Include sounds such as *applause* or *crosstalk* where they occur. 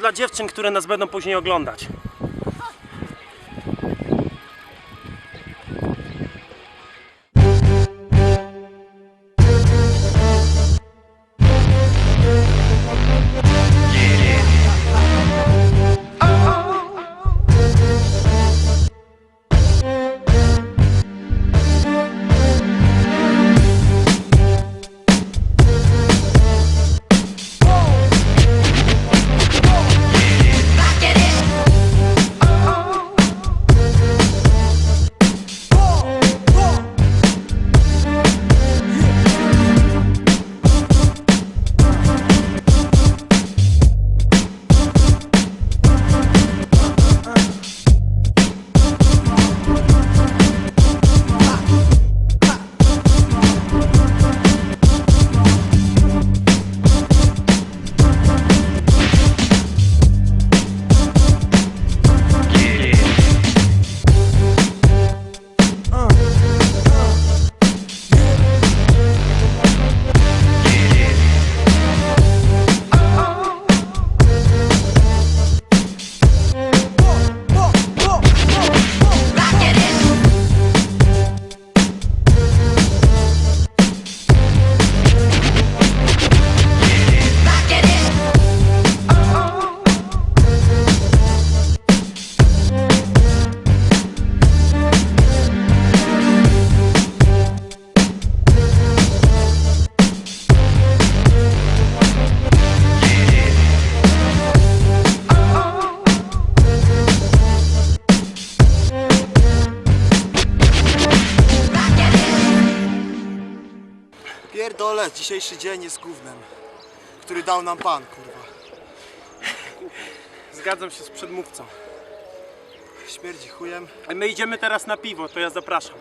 dla dziewczyn, które nas będą później oglądać. Pierdolę, dzisiejszy dzień jest gównem, który dał nam pan, kurwa. *laughs* Zgadzam się z przedmówcą. Śmierdzi chujem. My idziemy teraz na piwo, to ja zapraszam.